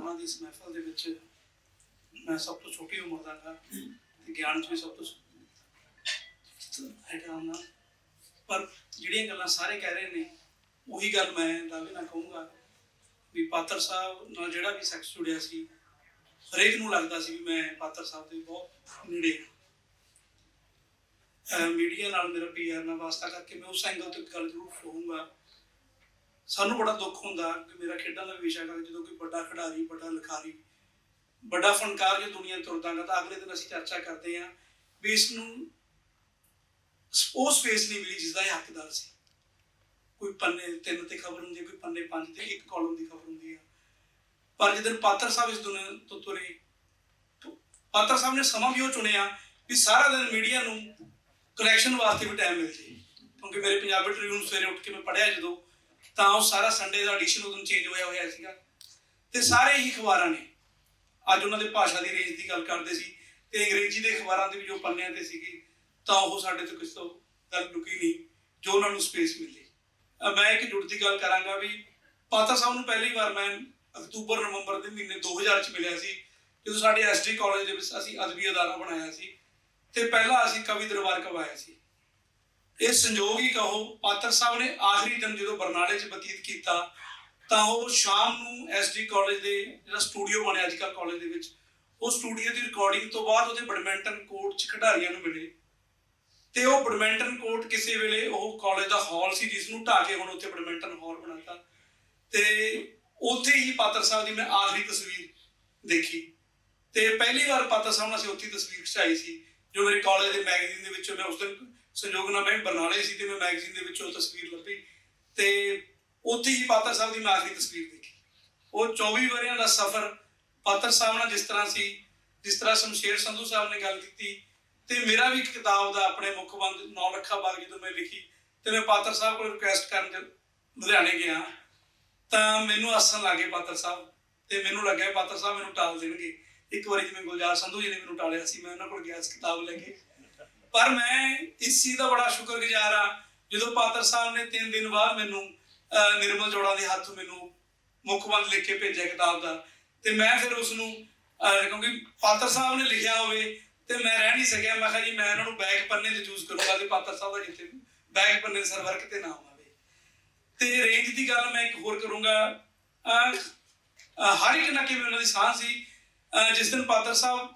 ਉਹਨਾਂ ਦੀ ਇਸ ਮਹਿਫਲ ਦੇ ਵਿੱਚ ਮੈਂ ਸਭ ਤੋਂ ਛੋਟੀ ਉਮਰ ਦਾ ਗਾ ਤੇ ਗਿਆਨ 'ਚ ਵੀ ਸਭ ਤੋਂ ਹੈਗਾ ਹੁੰਦਾ ਪਰ ਜਿਹੜੀਆਂ ਗੱਲਾਂ ਸਾਰੇ ਕਹਿ ਰਹੇ ਨੇ, ਉਹੀ ਗੱਲ ਮੈਂ ਦਾਅਵੇ ਨਾਲ ਕਹੂੰਗਾ ਵੀ ਪਾਤਰ ਸਾਹਿਬ ਨਾਲ ਜਿਹੜਾ ਵੀ ਸੈਕਸ ਜੁੜਿਆ ਸੀ, ਹਰੇਕ ਨੂੰ ਲੱਗਦਾ ਸੀ ਵੀ ਮੈਂ ਪਾਤਰ ਸਾਹਿਬ ਦੇ ਬਹੁਤ ਨੇੜੇ ਮੀਡੀਆ ਨਾਲ ਮੇਰਾ ਪੀਆਰ ਨਾਲ ਵਾਸਤਾ ਕਰਕੇ ਮੈਂ ਉਸ ਐਂਗਲ ਤੋਂ ਗੱਲ ਜ਼ਰੂਰ ਕਹੂੰਗਾ ਸਾਨੂੰ ਬੜਾ ਦੁੱਖ ਹੁੰਦਾ ਕਿ ਮੇਰਾ ਖੇਡਾਂ ਦਾ ਵਿਸ਼ਾ ਕਰ ਜਦੋਂ ਕੋਈ ਵੱਡਾ ਖਿਡਾਰੀ, ਵੱਡਾ ਲਿਖਾਰੀ, ਵੱਡਾ ਫਨਕਾਰ ਜੇ ਦੁਨੀਆ ਤੁਰਦਾ ਤਾਂ ਅਗਲੇ ਦਿਨ ਅਸੀਂ ਚਰਚਾ ਕਰਦੇ ਹਾਂ ਵੀ ਇਸ ਨੂੰ ਉਹ ਸਪੇਸ ਨਹੀਂ ਮਿਲੀ ਜਿਸ ਦਾ ਇਹ ਹੱਕਦਾਰ ਸੀ। ਕੋਈ ਪੰਨੇ ਤਿੰਨ ਤੇ ਖਬਰ ਹੁੰਦੀ ਕੋਈ ਪੰਨੇ ਪੰਜ ਤੇ ਇੱਕ ਕਾਲਮ ਦੀ ਖਬਰ ਹੁੰਦੀ ਹੈ। ਪਰ ਜਦੋਂ ਪਾਤਰ ਸਾਹਿਬ ਇਸ ਦੁਨੀਆ ਤੋਂ ਤੁਰੇ ਪਾਤਰ ਸਾਹਿਬ ਨੇ ਸਮਾਂ ਵੀ ਉਹ ਚੁਣਿਆ ਵੀ ਸਾਰਾ ਦਿਨ ਮੀਡੀਆ ਨੂੰ ਕਨੈਕਸ਼ਨ ਵਾਸਤੇ ਵੀ ਟਾਈਮ ਮਿਲ ਜੇ। ਕਿਉਂਕਿ ਮੇਰੇ ਪੰਜਾਬੀ ਟ੍ਰਿਬਿਊਨ ਸਵੇਰੇ ਉੱਠ ਕੇ ਮੈਂ ਪੜ੍ਹਿਆ ਜਦੋਂ ਤਾਂ ਉਹ ਸਾਰਾ ਸੰਡੇ ਦਾ ਐਡੀਸ਼ਨ ਉਦੋਂ ਚੇਂਜ ਹੋਇਆ ਹੋਇਆ ਸੀਗਾ। ਤੇ ਸਾਰੇ ਹੀ ਅਖਬਾਰਾਂ ਨੇ। ਅੱਜ ਉਹਨਾਂ ਦੇ ਭਾਸ਼ਾ ਦੀ ਰੇਂਜ ਦੀ ਗੱਲ ਕਰਦੇ ਸੀ ਤੇ ਅੰਗਰੇਜ਼ੀ ਦੇ ਅਖਬਾਰਾਂ ਦੇ ਵੀ ਜੋ ਪੰਨਿਆਂ ਤੇ ਸੀਗੀ, ਤਾਂ ਉਹ ਸਾਡੇ ਤੋਂ ਕਿਸ ਤੋਂ ਗੱਲ ਲੁਕੀ ਨਹੀਂ, ਜੋ ਉਹਨਾਂ ਨੂੰ ਸਪੇਸ ਮਿਲੀ। ਮੈਂ ਇੱਕ ਜੁੜਦੀ ਗੱਲ ਕਰਾਂਗਾ ਵੀ ਪਾਤਾ ਸਾਹਿਬ ਨੂੰ ਪਹਿਲੀ ਵਾਰ ਮੈਂ ਅਕਤੂਬਰ, ਨਵੰਬਰ ਦੇ ਮਹੀਨੇ 2000 ਚ ਮਿਲਿਆ ਸੀ, ਜਦੋਂ ਸਾਡੇ ਐਸਟੀ ਕਾਲਜ ਦੇ ਵਿੱਚ ਅਸੀਂ ਅਦਬੀ ਅਦਾਰਾ ਬਣਾਇਆ ਸੀ, ਤੇ ਪਹਿਲਾਂ ਅਸੀਂ ਕਵੀ ਦਰਬਾਰ ਕਰਵਾਇਆ ਸੀ। ਇਹ ਸੰਜੋਗ ਹੀ ਕਹੋ, ਪਾਤਰ ਸਾਹਿਬ ਨੇ ਆਖਰੀ ਦਿਨ ਜਦੋਂ ਬਰਨਾਲੇ 'ਚ ਬਤੀਤ ਕੀਤਾ, ਤਾਂ ਉਹ ਸ਼ਾਮ ਨੂੰ ਐਸਡੀ ਕਾਲਜ ਦੇ ਜਿਹੜਾ ਸਟੂਡੀਓ ਬਣਿਆ ਅੱਜ ਕਾਲਜ ਦੇ ਵਿੱਚ, ਉਹ ਸਟੂਡੀਓ ਦੀ ਰਿਕਾਰਡਿੰਗ ਤੋਂ ਬਾਅਦ ਉਹਦੇ ਬੈਡਮਿੰਟਨ ਕੋਰਟ 'ਚ ਖਿਡਾਰੀਆਂ ਨੂੰ ਮਿਲੇ। ਤੇ ਉਹ ਬੈਡਮਿੰਟਨ ਕੋਰਟ ਕਿਸੇ ਵੇਲੇ ਉਹ ਕਾਲਜ ਦਾ ਹਾਲ ਸੀ, ਜਿਸ ਨੂੰ ਢਾਹ ਕੇ ਹੁਣ ਉੱਥੇ ਬੈਡਮਿੰਟਨ ਹਾਲ ਬਣਾਤਾ। ਤੇ ਉੱਥੇ ਹੀ ਪਾਤਰ ਸਾਹਿਬ ਦੀ ਮੈਂ ਆਖਰੀ ਤਸਵੀਰ ਦੇਖੀ। ਤੇ ਪਹਿਲੀ ਵਾਰ ਪਾਤਰ ਸਾਹਿਬ ਨਾਲ ਅਸੀਂ ਉੱਥੇ ਤਸਵੀਰ ਖਿਚਾਈ ਸੀ, ਜੋ ਮੇਰੇ ਕਾਲਜ ਦੇ ਮੈਗਜ਼ੀਨ ਦੇ ਵਿੱਚੋਂ ਮੈਂ ਉਸ ਦਿਨ ਸੰਯੋਗ ਨਾਲ ਮੈਂ ਬਰਨਾਲੇ ਸੀ ਤੇ ਮੈਂ ਮੈਗਜ਼ੀਨ ਦੇ ਵਿੱਚੋਂ ਉਹ ਤਸਵੀਰ ਲੱਭੀ ਤੇ ਉੱਥੇ ਹੀ ਪਾਤਰ ਸਾਹਿਬ ਦੀ ਮੈਂ ਆਖਰੀ ਤਸਵੀਰ ਦੇਖੀ। ਉਹ 24 ਵਰਿਆਂ ਦਾ ਸਫ਼ਰ ਪਾਤਰ ਸਾਹਿਬ ਨਾਲ ਜਿਸ ਤਰ੍ਹਾਂ ਸੀ, ਜਿਸ ਤਰ੍ਹਾਂ ਸ਼ਮਸ਼ੇਰ ਸੰਧੂ ਸਾਹਿਬ ਨੇ ਗੱਲ ਕੀਤੀ ਤੇ ਮੇਰਾ ਵੀ ਕਿਤਾਬ ਦਾ ਆਪਣੇ ਮੁਖਬੰਦ ਨੌ ਲੱਖਾ ਬਾਗ ਜਦੋਂ ਮੈਂ ਲਿਖੀ ਤੇ ਮੈਂ ਪਾਤਰ ਸਾਹਿਬ ਕੋਲ ਰਿਕੁਐਸਟ ਕਰਨ ਜ- ਲੁਧਿਆਣੇ ਗਿਆ ਤਾਂ ਮੈਨੂੰ ਆਸਣ ਲੱਗੇ ਪਾਤਰ ਸਾਹਿਬ ਤੇ ਮੈਨੂੰ ਲੱਗਿਆ ਪਾਤਰ ਸਾਹਿਬ ਮੈਨੂੰ ਟਾਲ ਦੇਣਗੇ। ਇੱਕ ਵਾਰੀ ਜਿਵੇਂ ਗੁਲਜ਼ਾਰ ਸੰਧੂ ਜੀ ਨੇ ਮੈਨੂੰ ਟਾਲਿਆ ਸੀ, ਮੈਂ ਉਹਨਾਂ ਕੋਲ ਗਿਆ ਸੀ ਕਿਤਾਬ ਲੈ ਕੇ। ਪਰ ਮੈਂ ਇਸ ਚੀਜ਼ ਦਾ ਬੜਾ ਸ਼ੁਕਰਗੁਜ਼ਾਰ ਆ ਜਦੋਂ ਪਾਤਰ ਸਾਹਿਬ ਨੇ 3 ਦਿਨ ਬਾਅਦ ਮੈਨੂੰ ਨਿਰਮਲ ਜੋੜਾ ਦੇ ਹੱਥ ਮੈਨੂੰ ਮੁਖਬੰਦ ਲਿਖ ਕੇ ਭੇਜਿਆ ਕਿਤਾਬ ਦਾ। ਤੇ ਮੈਂ ਫਿਰ ਉਸ ਨੂੰ ਕਿਉਂਕਿ ਪਾਤਰ ਸਾਹਿਬ ਨੇ ਲਿਖਿਆ ਹੋਵੇ ਤੇ ਮੈਂ ਰਹਿ ਨਹੀਂ ਸਕਿਆ। ਮੈਂ ਕਿਹਾ ਜੀ, ਮੈਂ ਇਹਨਾਂ ਨੂੰ ਬੈਕ ਪੰਨੇ ਤੇ ਚੂਜ਼ ਕਰੂੰਗਾ ਤੇ ਪਾਤਰ ਸਾਹਿਬ ਦਾ ਜਿੱਥੇ ਬੈਕ ਪੰਨੇ ਸਰ ਵਰਕ ਤੇ ਆਵੇ। ਤੇ ਰੇਂਜ ਦੀ ਗੱਲ ਮੈਂ ਇੱਕ ਹੋਰ ਕਰੂੰਗਾ। ਹਰ ਇੱਕ ਨਾ ਕਿਵੇਂ ਉਹਨਾਂ ਦੀ ਸਾਹ ਸੀ। ਜਿਸ ਦਿਨ ਪਾਤਰ ਸਾਹਿਬ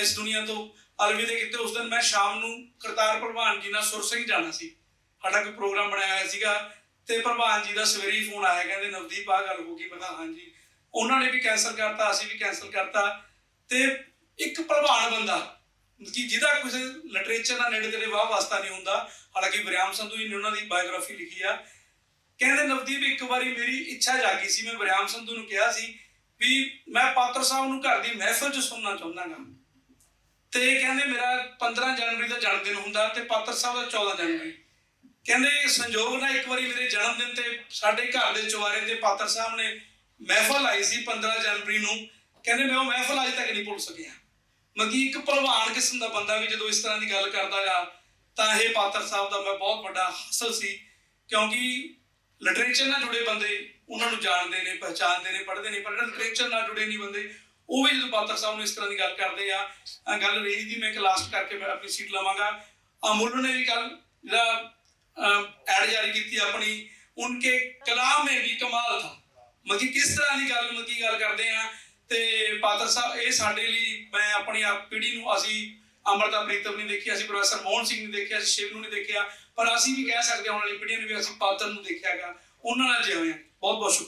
ਇਸ ਦੁਨੀਆ ਤੋਂ ਅਲਵਿਦੇ ਕੀਤੇ ਉਸ ਦਿਨ ਮੈਂ ਸ਼ਾਮ ਨੂੰ ਕਰਤਾਰ ਪ੍ਰਭਾਨ ਜੀ ਨਾਲ ਸੁਰ ਸਿੰਘ ਜਾਣਾ ਸੀ। ਸਾਡਾ ਕੋਈ ਪ੍ਰੋਗਰਾਮ ਬਣਾਇਆ ਹੋਇਆ ਸੀਗਾ ਤੇ ਪ੍ਰਭਾਨ ਜੀ ਦਾ ਸਵੇਰੇ ਫੋਨ ਆਇਆ, ਕਹਿੰਦੇ ਨਵਦੀਪ ਆ ਗੱਲ ਹੋ ਗਈ। ਮੈਂ ਕਿਹਾ, ਹਾਂਜੀ। ਉਹਨਾਂ ਨੇ ਵੀ ਕੈਨਸਲ ਕਰਤਾ, ਅਸੀਂ ਵੀ ਕੈਨਸਲ ਕਰਤਾ। ਤੇ ਇੱਕ ਪ੍ਰਭਾਨ ਬੰਦਾ, ਕਿ ਜਿਹਦਾ ਕਿਸੇ ਲਿਟਰੇਚਰ ਨਾਲ ਨੇੜੇ ਤੇੜੇ ਵਾਹ ਵਾਸਤਾ ਨਹੀਂ ਹੁੰਦਾ, ਹਾਲਾਂਕਿ ਬਰਿਆਮ ਸੰਧੂ ਜੀ ਨੇ ਉਹਨਾਂ ਦੀ ਬਾਇਓਗ੍ਰਾਫੀ ਲਿਖੀ ਆ। ਕਹਿੰਦੇ, ਨਵਦੀਪ, ਇੱਕ ਵਾਰੀ ਮੇਰੀ ਇੱਛਾ ਜਾਗੀ ਸੀ। ਮੈਂ ਬਰਿਆਮ ਸੰਧੂ ਨੂੰ ਕਿਹਾ ਸੀ ਵੀ ਮੈਂ ਪਾਤਰ ਸਾਹਿਬ ਨੂੰ ਘਰ ਦੀ ਮਹਿਫਲ 'ਚ ਸੁਣਨਾ ਚਾਹੁੰਦਾਗਾ ਤੇ ਕਹਿੰਦੇ ਮੇਰਾ 15 ਜਨਵਰੀ ਦਾ ਜਨਮ ਦਿਨ ਹੁੰਦਾ ਤੇ ਪਾਤਰ ਸਾਹਿਬ ਦਾ 14 ਜਨਵਰੀ। ਕਹਿੰਦੇ ਸੰਜੋਗ ਨਾਲ ਇੱਕ ਵਾਰੀ ਮੇਰੇ ਜਨਮ ਦਿਨ ਤੇ ਸਾਡੇ ਘਰ ਦੇ ਚੁਬਾਰੇ ਤੇ ਪਾਤਰ ਸਾਹਿਬ ਨੇ ਮਹਿਫਲ ਆਈ ਸੀ 15 ਜਨਵਰੀ ਨੂੰ। ਕਹਿੰਦੇ ਮੈਂ ਉਹ ਮਹਿਫਲ ਅਜੇ ਤੱਕ ਨਹੀਂ ਭੁੱਲ ਸਕਿਆ। ਮਗੀ ਇੱਕ ਭਲਵਾਨ ਕਿਸਮ ਦਾ ਬੰਦਾ ਵੀ ਜਦੋਂ ਇਸ ਤਰ੍ਹਾਂ ਦੀ ਗੱਲ ਕਰਦਾ ਆ, ਤਾਂ ਇਹ ਪਾਤਰ ਸਾਹਿਬ ਦਾ ਮੈਂ ਬਹੁਤ ਵੱਡਾ ਹਾਸਲ ਸੀ। ਕਿਉਂਕਿ ਲਿਟਰੇਚਰ ਨਾਲ ਜੁੜੇ ਬੰਦੇ ਉਹਨਾਂ ਨੂੰ ਜਾਣਦੇ ਨੇ ਪਹਿਚਾਨਦੇ ਨੇ, ਪੜ੍ਹਦੇ ਨੇ, ਪਰ ਲਿਟਰੇਚਰ ਨਾਲ ਜੁੜੇ ਨਹੀਂ ਬੰਦੇ। ਉਹ ਵੀ ਜਦੋਂ ਪਾਤਰ ਸਾਹਿਬ ਨੂੰ ਇਸ ਤਰ੍ਹਾਂ ਦੀ ਗੱਲ ਕਰਦੇ ਆ ਗੱਲ ਰਹੀ ਦੀ ਮੈਂ ਕਲਾਸ ਕਰਕੇ ਮੈਂ ਆਪਣੀ ਸੀਟ ਲਵਾਂਗਾ। ਅਮੁੱਲ ਨੇ ਵੀ ਕੱਲ ਜਿਹੜਾ ਐਡ ਜਾਰੀ ਕੀਤੀ ਆਪਣੀ, ਉਨਕੇ ਕਲਾਮ में ਵੀ ਕਮਾਲ ਥਾ। ਮਤਲਬ ਕਿਸ ਤਰ੍ਹਾਂ ਦੀ ਗੱਲ, ਮਤਲਬ ਗੱਲ ਕਰਦੇ ਆ, ਤੇ ਪਾਤਰ ਸਾਹਿਬ, ਇਹ ਸਾਡੇ ਲਈ, ਮੈਂ ਆਪਣੀ ਆਪ ਪੀੜ੍ਹੀ ਨੂੰ ਅਸੀਂ ਅਮਰਤਾ ਪ੍ਰੀਤਮ ਨਹੀਂ ਦੇਖਿਆ, ਅਸੀਂ ਪ੍ਰੋਫੈਸਰ ਮੋਹਨ ਸਿੰਘ ਨੇ ਦੇਖਿਆ, ਅਸੀਂ ਸ਼ਿਵ ਨੂੰ ਨਹੀਂ ਦੇਖਿਆ, ਪਰ ਅਸੀਂ ਵੀ ਕਹਿ ਸਕਦੇ ਹਾਂ ਹੁਣ ਵਾਲੀ ਪੀੜ੍ਹੀ ਨੂੰ ਵੀ ਅਸੀਂ ਪਾਤਰ ਨੂੰ ਦੇਖਿਆਗਾ, ਉਹਨਾਂ ਨਾਲ ਜਿਵੇਂ ਬਹੁਤ ਬਹੁਤ ਸ਼ੁਕਰੀਆ।